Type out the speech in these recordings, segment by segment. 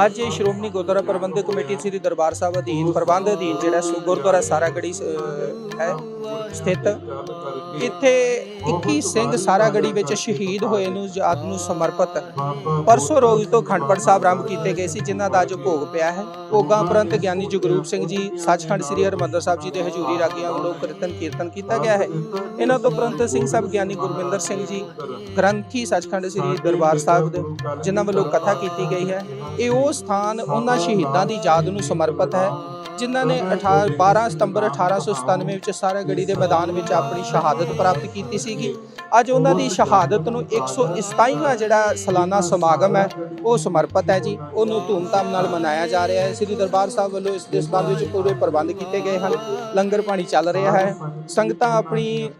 ਅੱਜ ਸ਼੍ਰੋਮਣੀ ਗੁਰਦੁਆਰਾ ਪ੍ਰਬੰਧਕ ਕਮੇਟੀ ਸ੍ਰੀ ਦਰਬਾਰ ਸਾਹਿਬ ਅਧੀਨ ਪ੍ਰਬੰਧ ਅਧੀਨ ਜਿਹੜਾ ਗੁਰਦੁਆਰਾ ਸਾਰਾਗੜੀ ਹੈ, ਸਥਿਤ। ਇੱਥੇ 21 ਸਿੰਘ ਸਾਰਾਗੜੀ ਵਿੱਚ ਸ਼ਹੀਦ ਹੋਏ ਨੂੰ ਯਾਦ ਨੂੰ ਸਮਰਪਿਤ। ਪਰਸੋਂ ਰੋਜ਼ ਤੋਂ ਖੰਡਪੜ ਸਾਹਿਬ ਆਰੰਭ ਕੀਤੇ ਗਏ ਸੀ, ਜਿਨ੍ਹਾਂ ਦਾ ਅੱਜ ਭੋਗ ਪਿਆ ਹੈ। ਭੋਗਾਂ ਉਪਰੰਤ ਗਿਆਨੀ ਜਗਰੂਪ ਸਿੰਘ ਜੀ, ਸੱਚਖੰਡ ਸ੍ਰੀ ਹਰਿਮੰਦਰ ਸਾਹਿਬ ਜੀ ਦੇ ਹਜ਼ੂਰੀ ਰਾਗੀਆਂ ਵੱਲੋਂ ਕੀਰਤਨ ਕੀਰਤਨ ਕੀਤਾ ਗਿਆ ਹੈ। ਇਹਨਾਂ ਤੋਂ ਉਪਰੰਤ ਸਿੰਘ ਸਾਹਿਬ ਗਿਆਨੀ ਗੁਰਵਿੰਦਰ ਸਿੰਘ ਜੀ, ਗ੍ਰੰਥੀ ਸੱਚਖੰਡ ਸ੍ਰੀ ਦਰਬਾਰ ਸਾਹਿਬ ਦੇ, ਜਿਨ੍ਹਾਂ ਵੱਲੋਂ ਕਥਾ ਕੀਤੀ ਗਈ ਹੈ। ਇਹ ਉਹ ਸਥਾਨ ਉਹਨਾਂ ਸ਼ਹੀਦਾਂ ਦੀ ਯਾਦ ਨੂੰ ਸਮਰਪਿਤ ਹੈ, ਜਿਨ੍ਹਾਂ ਨੇ 18 12 ਸਤੰਬਰ 1897 ਵਿੱਚ ਸਾਰਾਗੜੀ ਦੇ ਮੈਦਾਨ ਵਿੱਚ ਆਪਣੀ ਸ਼ਹਾਦਤ ਪ੍ਰਾਪਤ ਕੀਤੀ ਸੀਗੀ। ਅੱਜ ਉਹਨਾਂ ਦੀ ਸ਼ਹਾਦਤ ਨੂੰ 127ਵਾਂ ਜਿਹੜਾ ਸਾਲਾਨਾ ਸਮਾਗਮ ਹੈ, ਉਹ ਸਮਰਪਿਤ ਹੈ ਜੀ। ਉਹਨੂੰ ਧੂਮਧਾਮ ਨਾਲ ਮਨਾਇਆ ਜਾ ਰਿਹਾ ਹੈ। ਸ੍ਰੀ ਦਰਬਾਰ ਸਾਹਿਬ ਵੱਲੋਂ ਇਸ ਦੇ ਸੰਬੰਧ ਵਿੱਚ ਪੂਰੇ ਪ੍ਰਬੰਧ ਕੀਤੇ ਗਏ ਹਨ। ਲੰਗਰ ਪਾਣੀ ਚੱਲ ਰਿਹਾ ਹੈ। ਸੰਗਤਾਂ ਆਪਣੀ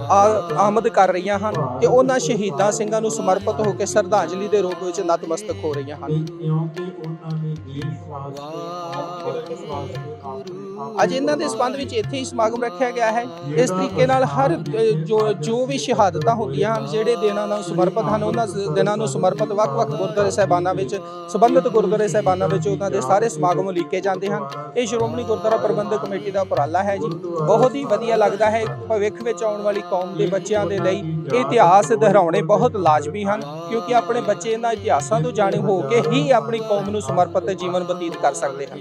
ਆਮਦ ਕਰ ਰਹੀਆਂ ਹਨ ਤੇ ਉਹਨਾਂ ਸ਼ਹੀਦਾਂ ਸਿੰਘਾਂ ਨੂੰ ਸਮਰਪਿਤ ਹੋ ਕੇ ਸ਼ਰਧਾਂਜਲੀ ਦੇ ਰੂਪ ਵਿੱਚ ਨਤਮਸਤਕ ਹੋ ਰਹੀਆਂ ਹਨ। ਅੱਜ ਇਹਨਾਂ ਦੇ ਸੰਬੰਧ ਵਿੱਚ ਇੱਥੇ ਹੀ ਸਮਾਗਮ ਰੱਖਿਆ ਗਿਆ ਹੈ। ਇਸ ਤਰੀਕੇ ਨਾਲ ਹਰ ਜੋ ਜੋ ਵੀ ਸ਼ਹਾਦਤਾਂ ਹੁੰਦੀਆਂ ਹਨ ਜਿਹੜੇ ਦਿਨਾਂ ਨੂੰ ਸਮਰਪਿਤ ਹਨ ਉਹਨਾਂ ਦਿਨਾਂ ਨੂੰ ਸਮਰਪਿਤ ਵੱਖ-ਵੱਖ ਗੁਰਦੁਆਰੇ ਸਾਹਿਬਾਨਾਂ ਵਿੱਚ ਸੰਬੰਧਿਤ ਗੁਰਦੁਆਰੇ ਸਾਹਿਬਾਨਾਂ ਵਿੱਚ ਉਹਨਾਂ ਦੇ ਸਾਰੇ ਸਮਾਗਮ ਉਲੀਕੇ ਜਾਂਦੇ ਹਨ। ਇਹ ਸ਼੍ਰੋਮਣੀ ਗੁਰਦੁਆਰਾ ਪ੍ਰਬੰਧਕ ਕਮੇਟੀ ਦਾ ਉਪਰਾਲਾ ਹੈ ਜੀ। ਬਹੁਤ ਹੀ ਵਧੀਆ ਲੱਗਦਾ ਹੈ। ਭਵਿੱਖ ਵਿੱਚ ਆਉਣ ਵਾਲੀ ਕੌਮ ਦੇ ਬੱਚਿਆਂ ਦੇ ਲਈ ਇਹ ਇਤਿਹਾਸ ਦੁਹਰਾਉਣੇ ਬਹੁਤ ਲਾਜ਼ਮੀ ਹਨ, ਕਿਉਂਕਿ ਆਪਣੇ ਬੱਚੇ ਇਹਨਾਂ ਇਤਿਹਾਸਾਂ ਤੋਂ ਜਾਣੂ ਹੋ ਕੇ ਹੀ ਆਪਣੀ ਕੌਮ ਨੂੰ ਸਮਰਪਿਤ ਜੀਵਨ ਬਤੀਤ ਕਰ ਸਕਦੇ ਹਨ।